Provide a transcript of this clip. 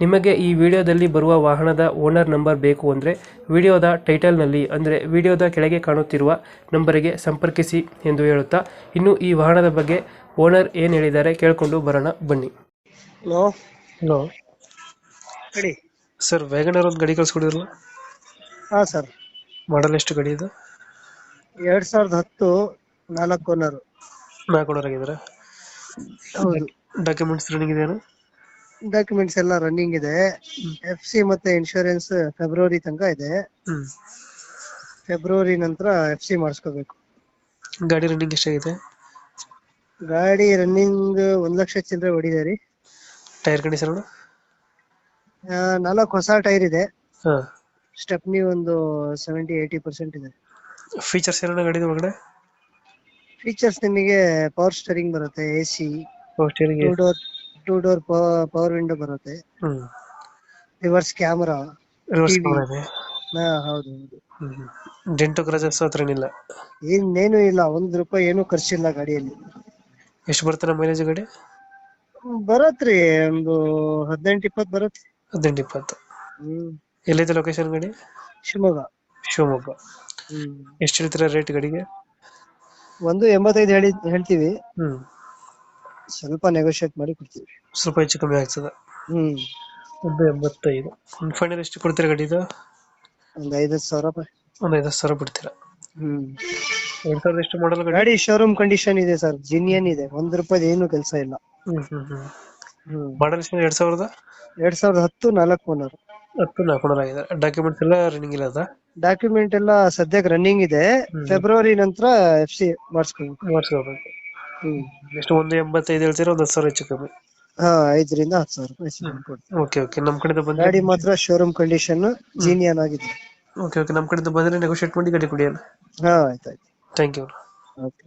ನಿಮಗೆ ಈ ವಿಡಿಯೋದಲ್ಲಿ ಬರುವ ವಾಹನದ ಓನರ್ ನಂಬರ್ ಬೇಕು ಅಂದರೆ ವಿಡಿಯೋದ ಟೈಟಲ್ನಲ್ಲಿ ಅಂದರೆ ವಿಡಿಯೋದ ಕೆಳಗೆ ಕಾಣುತ್ತಿರುವ ನಂಬರಿಗೆ ಸಂಪರ್ಕಿಸಿ ಎಂದು ಹೇಳುತ್ತಾ ಇನ್ನು ಈ ವಾಹನದ ಬಗ್ಗೆ ಓನರ್ ಏನು ಹೇಳಿದ್ದಾರೆ ಕೇಳಿಕೊಂಡು ಬರೋಣ ಬನ್ನಿ. ಹಲೋ? ಹಲೋ. ಹೇಳಿ. ಸರ್ ವ್ಯಾಗನರ್ ಒಂದು ಗಾಡಿ ಕಳಿಸ್ಕೊಡಿದ್ರಲ್ಲ? ಹಾಂ ಸರ್. ಮಾಡಲ್ ಎಷ್ಟು ಗಾಡಿ ಇದು? ಎರಡು ಸಾವಿರದ ಹತ್ತು ನಾಲ್ಕು ಓನರ್. ನಾಲ್ಕು ಓನರ್ ಆಗಿದ್ದಾರೆ? ಡಾಕ್ಯುಮೆಂಟ್ಸ್ ರನ್ನಿಂಗ್ ಇದೆಯಾ ಡಾಕ್ಯುಮೆಂಟ್ಸ್ ಎಲ್ಲ ರನ್ನಿಂಗ್ ಇದೆ. ಎಫ್ ಸಿ ಮತ್ತೆ ಇನ್ಶೂರೆನ್ಸ್ ಫೆಬ್ರವರಿ ತನಕ ಇದೆ. ಫೆಬ್ರವರಿ ನಂತರ ಎಫ್ ಸಿ ಮಾಡಿಸ್ಕೋಬೇಕು. ಗಾಡಿ ರನ್ನಿಂಗ್ ಎಷ್ಟಾಗಿದೆ? ಗಾಡಿ ರನ್ನಿಂಗ್ ಒಂದ್ ಲಕ್ಷ ಚಿಲ್ಲರೆ ಹೊಡಿದೆ ರೀ. ಟೈರ್ ಕಂಡೀಷನ್ ಆ, ನಾಲ್ಕು ಹೊಸ ಟೈರ್ ಇದೆ. ಹಾಂ. ಸ್ಟೆಪ್ನಿ ಒಂದು ಸೆವೆಂಟಿ ಏಯ್ಟಿ ಪರ್ಸೆಂಟ್ ಇದೆ. ಫೀಚರ್ಸ್ ಏನೋ ಗಾಡಿ ಒಳಗಡೆ? ಫೀಚರ್ಸ್ ನಿಮಗೆ ಪವರ್ ಸ್ಟರಿಂಗ್ ಬರುತ್ತೆ A C steering two door two door power window ಬರುತ್ತೆ. ರಿವರ್ಸ್ ಕ್ಯಾಮರಾ ರಿವರ್ಸ್ ಕ್ಯಾಮರಾ ಇದೆ. ಹಾ ಹೌದು ಹೌದು. ಹ್ಞೂ ಡೆಂಟು ಕ್ರಜಸ್ ಹತ್ರ ಏನಿಲ್ಲ? ಇನ್ನೇನು ಇಲ್ಲ ಒಂದ್ ರೂಪಾಯಿ ಏನು ಖರ್ಚಿಲ್ಲ ಗಾಡಿಯಲ್ಲಿ. ಎಷ್ಟು ಬರ್ತಾರೆ ಮೈಲೇಜ್ ಗಾಡಿ? ಬರತ್ರಿ ಒಂದು ಹದಿನೆಂಟು ಇಪ್ಪತ್ತು ಬರುತ್ತೆ. ಹದಿನೆಂಟು ಇಪ್ಪತ್ತು. ಹ್ಮ್. ಎಲ್ಲಿದೆ ಲೊಕೇಶನ್ ಗಾಡಿ? ಶಿವಮೊಗ್ಗ. ಶಿವಮೊಗ್ಗ. ಎಷ್ಟು ಹೇಳ್ತೀರಾ ರೇಟ್ ಗಾಡಿಗೆ? ಒಂದು ಎಂಬತ್ತೈದು ಹೇಳಿ ಹೇಳ್ತೀವಿ. ಹ್ಮ್. ಸ್ವಲ್ಪ ನೆಗೋಶಿಯೇಟ್ ಮಾಡಿ ಕೊಡ್ತೀವಿ. ಸ್ವಲ್ಪ ಹೆಚ್ಚು ಕಮ್ಮಿ ಆಗ್ತದೆ? ಹ್ಮ್. ಒಂದು ಎಂಬತ್ತೈದು. ಒಂದು ಫೈನಲ್ ಎಷ್ಟು ಕೊಡ್ತೀರಾ ಗಾಡಿದು ಒಂದ್ ಐದತ್ತು ಸಾವಿರ ರೂಪಾಯಿ. ಒಂದು ಐದು ಸಾವಿರ ಬಿಡ್ತೀರಾ? ಹ್ಮ್. ಎರಡ್ ಸಾವಿರದ ಎಷ್ಟು ಮಾಡಲ್ ಗಾಡಿ? ಗಾಡಿ ಶೋರೂಮ್ ಕಂಡೀಷನ್ ಇದೆ ಸರ್. ಜಿನಿಯನ್ ಇದೆ. ಒಂದ್ ರೂಪಾಯಿ ಏನು ಕೆಲಸ ಇಲ್ಲ. ಹ್ಮ್ ಹ್ಮ್ ಹ್ಮ್. ಹ್ಮ್. ಮಾಡಲ್ ಎಷ್ಟು ಎರಡ್ ಸಾವಿರದ? ಎರಡ್ ಸಾವಿರದ ಹತ್ತು ನಾಲ್ಕು ಓನರ್. ಹತ್ತು ನಾಲ್ಕು ಆಗಿದೆ. ಡಾಕ್ಯುಮೆಂಟ್ಸ್ ಎಲ್ಲ ರನ್ನಿಂಗ್ ಇಲ್ಲ ಅದ? ಡಾಕ್ಯುಮೆಂಟ್ ಎಲ್ಲ ಸದ್ಯಕ್ಕೆ ರನ್ನಿಂಗ್ ಇದೆ. ಹ್ಮ್. ಫೆಬ್ರವರಿ ನಂತರ ಎಫ್ ಸಿ ಮಾಡಿಸ್ಕೊಂಡು ಮಾಡಿಸ್ಕೋಬೇಕು ಹ್ಮ್. ಎಷ್ಟು ಒಂದು ಎಂಬತ್ತೈದು ಹೇಳ್ತೀರಾ ಒಂದು ಹತ್ತು ಸಾವಿರ ಹೆಚ್ಚು ಕಮ್ಮಿ? ಹಾ ಐದರಿಂದ ಹತ್ತು ಸಾವಿರ ರೂಪಾಯಿ. Okay okay. ನಮ್ಮ ಕಡೆಯಿಂದ ಬಂದ್ರೆ ಗಾಡಿ ಮಾತ್ರ ಶೋರೂಮ್ ಕಂಡೀಷನ್ ಜೀನಿಯನ್ ಆಗಿದೆ ಓಕೆ ಓಕೆ. ನಮ್ಮ ಕಡೆಯಿಂದ ಬಂದ್ರೆ ನೆಗೋಷಿಯೇಟ್ ಮಾಡಿ ಗಾಡಿ ಕೊಡಿ ಹಾ ಆಯ್ತಾಯ್ತು. Thank you okay